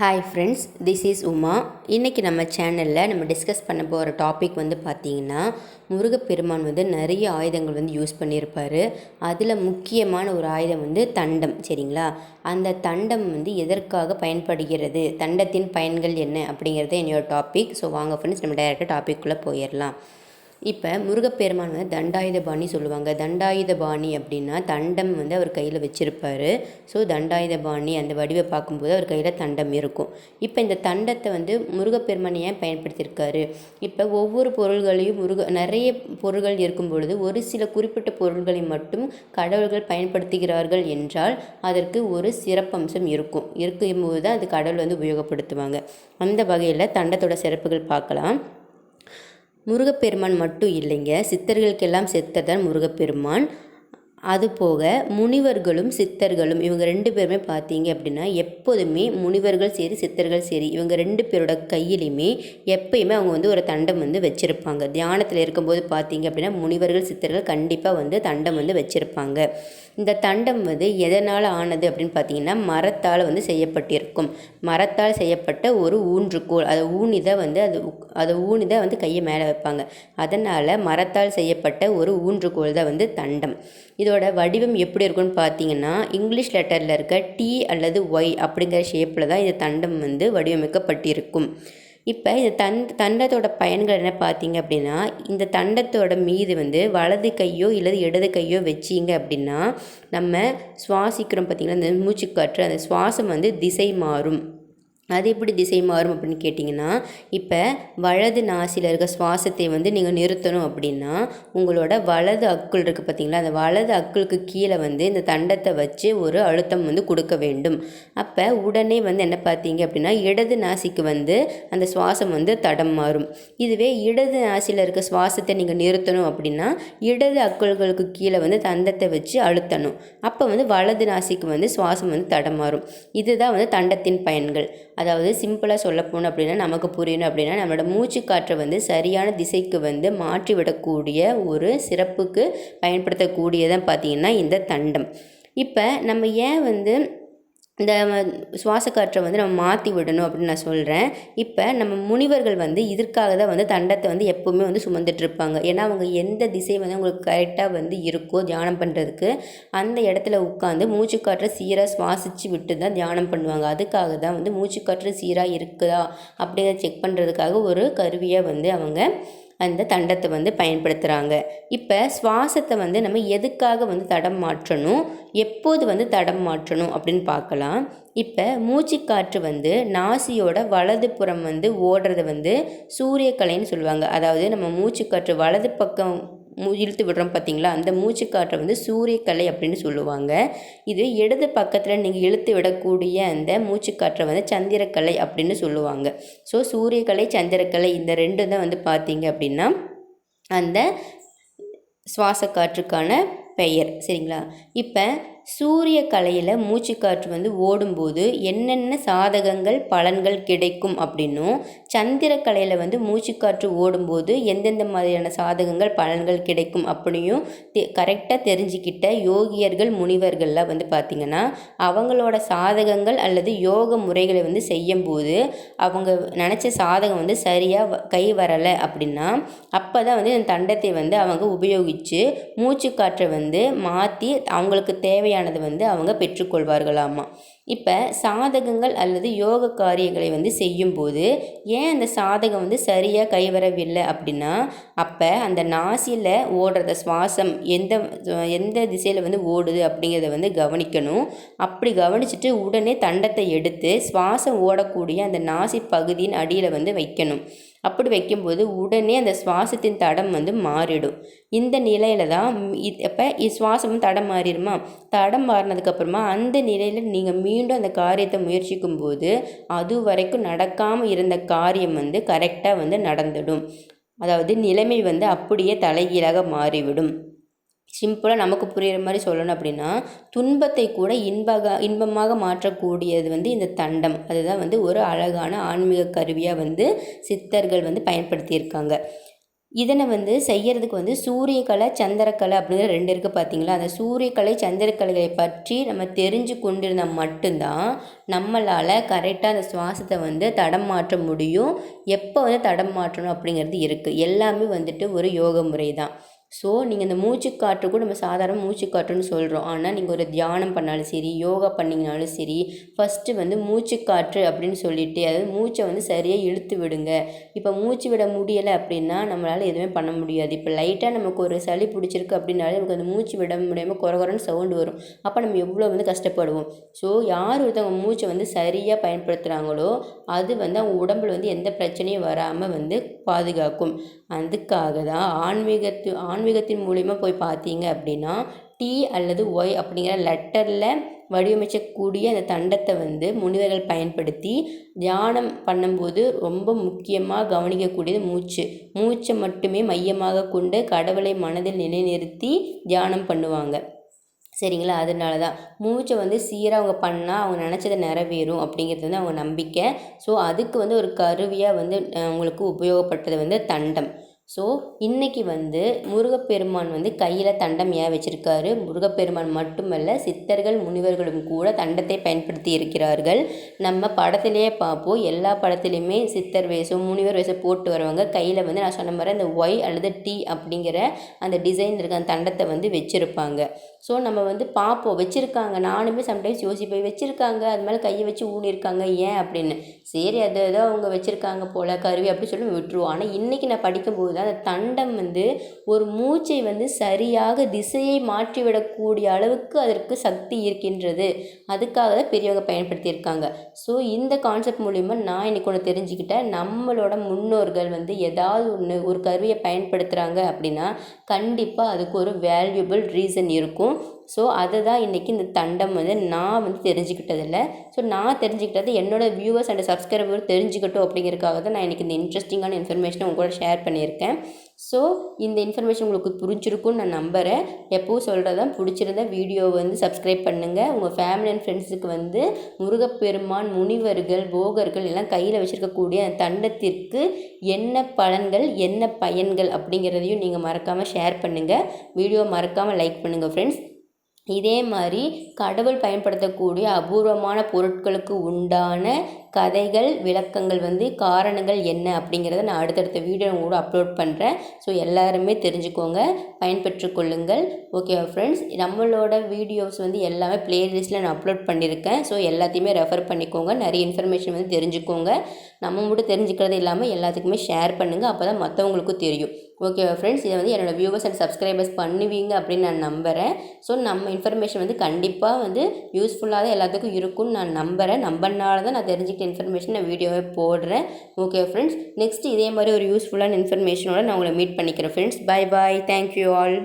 Hi friends this is Uma இன்றைக்கி நம்ம சேனலில் நம்ம டிஸ்கஸ் பண்ண போகிற டாபிக் வந்து பார்த்திங்கன்னா முருகப்பெருமான் வந்து நிறைய ஆயுதங்கள் வந்து யூஸ் பண்ணியிருப்பார் அதில் முக்கியமான ஒரு ஆயுதம் வந்து தண்டம் சரிங்களா? அந்த தண்டம் வந்து எதற்காக பயன்படுகிறது? தண்டத்தின் பயன்கள் என்ன அப்படிங்கிறது என்னோடய டாபிக் ஸோ வாங்க ஃப்ரெண்ட்ஸ் நம்ம டைரெக்டாக டாபிக்குள்ளே போயிடலாம். இப்போ முருகப்பெருமான் வந்து தண்டாயுதபாணி சொல்லுவாங்க. தண்டாயுதபாணி அப்படின்னா தண்டம் வந்து அவர் கையில் வச்சுருப்பார். ஸோ தண்டாயுதபாணி அந்த வடிவை பார்க்கும்போது அவர் கையில் தண்டம் இருக்கும். இப்போ இந்த தண்டத்தை வந்து முருகப்பெருமான் ஏன் பயன்படுத்தியிருக்காரு? இப்போ ஒவ்வொரு பொருள்களையும் முருக நிறைய பொருள்கள் இருக்கும் பொழுது ஒரு சில குறிப்பிட்ட பொருள்களை மட்டும் கடவுள்கள் பயன்படுத்துகிறார்கள் என்றால் அதற்கு ஒரு சிறப்பம்சம் இருக்கும். இருக்கும்போது தான் அது கடவுள் வந்து உபயோகப்படுத்துவாங்க. அந்த வகையில் தண்டத்தோட சிறப்புகள் பார்க்கலாம். முருகப்பெருமான் மட்டும் இல்லைங்க. சித்தர்களுக்கெல்லாம் செத்ததான் முருகப்பெருமான். அதுபோக முனிவர்களும் சித்தர்களும் இவங்க ரெண்டு பேருமே பார்த்தீங்க அப்படின்னா எப்போதுமே முனிவர்கள் சரி சித்தர்கள் சரி இவங்க ரெண்டு பேரோட கையிலையுமே எப்பயுமே அவங்க வந்து ஒரு தண்டம் வந்து வச்சுருப்பாங்க. தியானத்தில் இருக்கும்போது பார்த்தீங்க அப்படின்னா முனிவர்கள் சித்தர்கள் கண்டிப்பாக வந்து தண்டம் வந்து வச்சுருப்பாங்க. இந்த தண்டம் வந்து எதனால் ஆனது அப்படின்னு பார்த்தீங்கன்னா மரத்தால் வந்து செய்யப்பட்டிருக்கும். மரத்தால் செய்யப்பட்ட ஒரு ஊன்றுகோல் அதை ஊனிதை வந்து அது அதை ஊனிதை வந்து கையை மேலே வைப்பாங்க. அதனால் மரத்தால் செய்யப்பட்ட ஒரு ஊன்றுகோல் தான் வந்து தண்டம். இது இதோட வடிவம் எப்படி இருக்கும்னு பார்த்தீங்கன்னா இங்கிலீஷ் லெட்டரில் இருக்க டி அல்லது ஒய் அப்படிங்கிற ஷேப்பில் தான் இந்த தண்டம் வந்து வடிவமைக்கப்பட்டிருக்கும். இப்போ இந்த தன் தண்டத்தோட பயன்கள் என்ன பார்த்தீங்க அப்படின்னா இந்த தண்டத்தோட மீது வந்து வலது கையோ இல்லது இடது கையோ வச்சிங்க அப்படின்னா நம்ம சுவாசிக்கிறோம் பார்த்திங்களா அந்த மூச்சுக்காற்று அந்த சுவாசம் வந்து திசை மாறும். அது எப்படி திசை மாறும் அப்படின்னு கேட்டிங்கன்னா இப்போ வலது நாசியில் இருக்க சுவாசத்தை வந்து நீங்கள் நிறுத்தணும் அப்படின்னா உங்களோட வலது அக்குள் இருக்குது பார்த்தீங்களா அந்த வலது அக்குளுக்கு கீழே வந்து இந்த தண்டத்தை வச்சு ஒரு அழுத்தம் வந்து கொடுக்க வேண்டும். அப்போ உடனே வந்து என்ன பார்த்தீங்க அப்படின்னா இடது நாசிக்கு வந்து அந்த சுவாசம் வந்து தடம் மாறும். இதுவே இடது நாசியில் இருக்க சுவாசத்தை நீங்கள் நிறுத்தணும் அப்படின்னா இடது அக்குள்களுக்கு கீழே வந்து தண்டத்தை வச்சு அழுத்தணும். அப்போ வந்து வலது நாசிக்கு வந்து சுவாசம் வந்து தடம் மாறும். இதுதான் வந்து தண்டத்தின் பயன்கள். அதாவது சிம்பிளாக சொல்ல போகணும் அப்படின்னா நமக்கு புரியணும் அப்படின்னா நம்மளோட மூச்சு காற்றை வந்து சரியான திசைக்கு வந்து மாற்றி விடக்கூடிய ஒரு சிறப்புக்கு பயன்படுத்தக்கூடியதான் பார்த்திங்கன்னா இந்த தண்டம். இப்போ நம்ம ஏன் வந்து இந்த சுவாச காற்றை வந்து நம்ம மாற்றி விடணும் அப்படின்னு நான் சொல்கிறேன் இப்போ நம்ம முனிவர்கள் வந்து இதற்காக தான் வந்து தண்டத்தை வந்து எப்போவுமே வந்து சுமந்துட்டுருப்பாங்க ஏன்னா அவங்க எந்த திசை வந்து அவங்களுக்கு கரெக்டாக வந்து இருக்கோ தியானம் பண்ணுறதுக்கு அந்த இடத்துல உட்காந்து மூச்சுக்காற்றை சீராக சுவாசித்து விட்டு தான் தியானம் பண்ணுவாங்க. அதுக்காக தான் வந்து மூச்சுக்காற்று சீராக இருக்குதா அப்படிங்கிறத செக் பண்ணுறதுக்காக ஒரு கருவியாக வந்து அவங்க அந்த தண்டத்தை வந்து பயன்படுத்துகிறாங்க இப்போ சுவாசத்தை வந்து நம்ம எதுக்காக வந்து தடம் மாற்றணும்? எப்போது வந்து தடம் மாற்றணும் அப்படின்னு பார்க்கலாம். இப்போ மூச்சுக்காற்று வந்து நாசியோட வலது புறம் வந்து ஓடுறத வந்து சூரியக்கலைன்னு சொல்லுவாங்க. அதாவது நம்ம மூச்சுக்காற்று வலது பக்கம் இழுத்து விடுறோம் பார்த்தீங்களா? அந்த மூச்சுக்காற்றை வந்து சூரியக்கலை அப்படின்னு சொல்லுவாங்க. இது இடது பக்கத்தில் நீங்கள் இழுத்து விடக்கூடிய அந்த மூச்சுக்காற்றை வந்து சந்திரக்கலை அப்படின்னு சொல்லுவாங்க. ஸோ சூரியக்கலை சந்திரக்கலை இந்த ரெண்டு தான் வந்து பார்த்தீங்க அப்படின்னா அந்த சுவாச காற்றுக்கான பெயர். சரிங்களா? இப்போ சூரிய கலையில் மூச்சுக்காற்று வந்து ஓடும்போது என்னென்ன சாதகங்கள் பலன்கள் கிடைக்கும் அப்படின்னும் சந்திர கலையில் வந்து மூச்சுக்காற்று ஓடும்போது எந்தெந்த மாதிரியான சாதகங்கள் பலன்கள் கிடைக்கும் அப்படியும் தெ கரெக்டாக தெரிஞ்சுக்கிட்ட யோகியர்கள் முனிவர்கள்லாம் வந்து பார்த்திங்கன்னா அவங்களோட சாதகங்கள் அல்லது யோக முறைகளை வந்து செய்யும்போது அவங்க நினச்ச சாதகம் வந்து சரியாக கை வரலை அப்படின்னா அப்போ தான் வந்து இந்த தண்டத்தை வந்து அவங்க உபயோகித்து மூச்சுக்காற்றை வந்து மாற்றி அவங்களுக்கு தேவையான தேவையானது வந்து அவங்க பெற்றுக்கொள்வார்களாமா? இப்போ சாதகங்கள் அல்லது யோக காரியங்களை வந்து செய்யும்போது ஏன் அந்த சாதகம் வந்து சரியாக கைவரவில்லை அப்படின்னா அப்போ அந்த நாசியில் ஓடுறத சுவாசம் எந்த எந்த திசையில் வந்து ஓடுது அப்படிங்கிறத வந்து கவனிக்கணும். அப்படி கவனிச்சுட்டு உடனே தண்டத்தை எடுத்து சுவாசம் ஓடக்கூடிய அந்த நாசி பகுதியின் அடியில் வந்து வைக்கணும். அப்படி வைக்கும்போது உடனே அந்த சுவாசத்தின் தடம் வந்து மாறிடும். இந்த நிலையில தான் இப்போ சுவாசமும் தடம் மாறிடுமா? தடம் மாறினதுக்கப்புறமா அந்த நிலையில் நீங்கள் மீண்டும் அந்த காரியத்தை முயற்சிக்கும் போது அது வரைக்கும் நடக்காமல் இருந்த காரியம் வந்து கரெக்டாக வந்து நடந்துடும். அதாவது நிலைமை வந்து அப்படியே தலைகீழாக மாறிவிடும். சிம்பிளாக நமக்கு புரிகிற மாதிரி சொல்லணும் அப்படின்னா துன்பத்தை கூட இன்பக இன்பமாக மாற்றக்கூடியது வந்து இந்த தண்டம். அதுதான் வந்து ஒரு அழகான ஆன்மீக கருவியாக வந்து சித்தர்கள் வந்து பயன்படுத்தியிருக்காங்க. இதனை வந்து செய்யறதுக்கு வந்து சூரியக்கலை சந்திரக்கலை அப்படிங்கிற ரெண்டு இருக்குது பார்த்தீங்களா? அந்த சூரியக்கலை சந்திரக்கலைகளை பற்றி நம்ம தெரிஞ்சு கொண்டிருந்தால் மட்டும்தான் நம்மளால் கரெக்டாக அந்த சுவாசத்தை வந்து தடம் மாற்ற முடியும். எப்போ வந்து தடம் மாற்றணும் அப்படிங்கிறது இருக்குது எல்லாமே வந்துட்டு ஒரு யோக முறை தான். ஸோ நீங்கள் இந்த மூச்சுக்காற்று கூட நம்ம சாதாரண மூச்சுக்காற்றுன்னு சொல்கிறோம் ஆனால் நீங்கள் ஒரு தியானம் பண்ணாலும் சரி யோகா பண்ணிங்கனாலும் சரி ஃபஸ்ட்டு வந்து மூச்சுக்காற்று அப்படின்னு சொல்லிட்டு அதாவது மூச்சை வந்து சரியாக இழுத்து விடுங்க. இப்போ மூச்சு விட முடியலை அப்படின்னா நம்மளால் எதுவுமே பண்ண முடியாது. இப்போ லைட்டாக நமக்கு ஒரு சளி பிடிச்சிருக்கு அப்படின்னாலே நமக்கு அந்த மூச்சு விட முடியாமல் குறகுறன்னு சவுண்டு வரும். அப்போ நம்ம எவ்வளோ வந்து கஷ்டப்படுவோம். ஸோ யார் ஒருத்தவங்க மூச்சை வந்து சரியாக பயன்படுத்துகிறாங்களோ அது வந்து அவங்க உடம்புல வந்து எந்த பிரச்சனையும் வராமல் வந்து பாதுகாக்கும். அதுக்காக தான் ஆன்மீகத்து ஆன்மீகத்தின் மூலிமா போய் பார்த்தீங்க அப்படின்னா டி அல்லது ஒய் அப்படிங்கிற லெட்டரில் வடிவமைக்கக்கூடிய அந்த தண்டத்தை வந்து முனிவர்கள் பயன்படுத்தி தியானம் பண்ணும்போது ரொம்ப முக்கியமாக கவனிக்கக்கூடியது மூச்சு. மூச்சை மட்டுமே மையமாக கொண்டு கடவுளை மனதில் நிலைநிறுத்தி தியானம் பண்ணுவாங்க. சரிங்களா? அதனால தான் மூச்சை வந்து சீராக அவங்க பண்ணால் அவங்க நினச்சதை நிறைவேறும் அப்படிங்கிறது வந்து அவங்க நம்பிக்கை. ஸோ அதுக்கு வந்து ஒரு கருவியாக வந்து அவங்களுக்கு உபயோகப்பட்டது வந்து தண்டம். ஸோ இன்றைக்கி வந்து முருகப்பெருமான் வந்து கையில் தண்டம் ஏன் வச்சுருக்காரு? முருகப்பெருமான் மட்டுமல்ல சித்தர்கள் முனிவர்களும் கூட தண்டத்தை பயன்படுத்தி இருக்கிறார்கள். நம்ம படத்திலேயே பார்ப்போம். எல்லா படத்துலையுமே சித்தர் வேஷம் முனிவர் வேஷம் போட்டு வருவாங்க கையில் வந்து நான் சொன்ன மாதிரி அந்த ஒய் அல்லது டி அப்படிங்கிற அந்த டிசைன் இருக்க அந்த தண்டத்தை வந்து வச்சுருப்பாங்க. ஸோ நம்ம வந்து பார்ப்போம் வச்சுருக்காங்க. நானுமே சம்டைம்ஸ் யோசிப்பேன் வச்சுருக்காங்க அது மேலே கையை வச்சு ஊனியிருக்காங்க ஏன்? அப்படின்னு. சரி அதை ஏதோ அவங்க வச்சுருக்காங்க போல் கருவி அப்படி சொல்லி விட்டுருவோம். ஆனால் இன்றைக்கி நான் படிக்கும்போது தான் அந்த தண்டம் வந்து ஒரு மூச்சை வந்து சரியாக திசையை மாற்றிவிடக்கூடிய அளவுக்கு அதற்கு சக்தி இருக்கின்றது. அதுக்காக தான் பெரியவங்க பயன்படுத்தியிருக்காங்க. ஸோ இந்த கான்செப்ட் மூலிமா நான் இன்றைக்கி ஒன்று தெரிஞ்சுக்கிட்டேன். நம்மளோட முன்னோர்கள் வந்து ஏதாவது ஒன்று ஒரு கருவியை பயன்படுத்துகிறாங்க அப்படின்னா கண்டிப்பாக அதுக்கு ஒரு வேல்யூபிள் ரீசன் இருக்கும். ஸோ அதை தான் இன்றைக்கி இந்த தண்டம் வந்து நான் வந்து தெரிஞ்சுக்கிட்டதில்ல. ஸோ நான் தெரிஞ்சுக்கிட்டது என்னோடய வியூவர்ஸ் அண்ட் சப்ஸ்கிரைபர் தெரிஞ்சுக்கட்டும் அப்படிங்கிறதுக்காக தான் நான் இன்றைக்கி இந்த இன்ட்ரெஸ்டிங்கான இன்ஃபர்மேஷனை உங்கள் கூட ஷேர் பண்ணியிருக்கேன். ஸோ இந்த இன்ஃபர்மேஷன் உங்களுக்கு புரிஞ்சிருக்கும்னு நான் நம்புகிறேன் எப்போவும் சொல்கிறதான் பிடிச்சிருந்த வீடியோவை வந்து சப்ஸ்கிரைப் பண்ணுங்கள் உங்கள் ஃபேமிலி அண்ட் ஃப்ரெண்ட்ஸுக்கு வந்து முருகப்பெருமான் முனிவர்கள் போகர்கள் எல்லாம் கையில் வச்சுருக்கக்கூடிய அந்த தண்டத்திற்கு என்ன பலன்கள் என்ன பயன்கள் அப்படிங்கிறதையும் நீங்கள் மறக்காமல் ஷேர் பண்ணுங்கள் வீடியோ மறக்காமல் லைக் பண்ணுங்கள் ஃப்ரெண்ட்ஸ் இதே மாதிரி கடவுள் பயன்படுத்தக்கூடிய அபூர்வமான பொருட்களுக்கு உண்டான கதைகள் விளக்கங்கள் வந்து காரணங்கள் என்ன அப்படிங்கிறத நான் அடுத்தடுத்த வீடியோ கூட அப்லோட் பண்ணுறேன் ஸோ எல்லாருமே தெரிஞ்சுக்கோங்க பயன்பெற்று கொள்ளுங்கள். ஃப்ரெண்ட்ஸ் நம்மளோட வீடியோஸ் வந்து எல்லாமே ப்ளேலிஸ்ட்டில் நான் அப்லோட் பண்ணியிருக்கேன். ஸோ எல்லாத்தையுமே ரெஃபர் பண்ணிக்கோங்க. நிறைய இன்ஃபர்மேஷன் வந்து தெரிஞ்சுக்கோங்க. நம்ம மட்டும் தெரிஞ்சுக்கிறது இல்லாமல் எல்லாத்துக்குமே ஷேர் பண்ணுங்கள் அப்போ தான் மற்றவங்களுக்கும் தெரியும் ஓகேவா ஃப்ரெண்ட்ஸ் இதை வந்து என்னோடய வியூவர்ஸ் அண்ட் சப்ஸ்கிரைபர்ஸ் பண்ணுவீங்க அப்படின்னு நான் நம்புகிறேன் ஸோ நம்ம இன்ஃபர்மேஷன் வந்து கண்டிப்பாக வந்து யூஸ்ஃபுல்லாக தான் எல்லாத்துக்கும் இருக்கும்னு நான் நம்புகிறேன் நம்பனால தான் நான் பேசிக் இன்ஃபர்மேஷன் நான் வீடியோவை போடுறேன். ஓகே ஃப்ரெண்ட்ஸ் நெக்ஸ்ட் இதே மாதிரி ஒரு யூஸ்ஃபுல்லான இன்ஃபர்மேஷனோட நான் உங்களை மீட் பண்ணிக்கிறேன் friends bye bye thank you all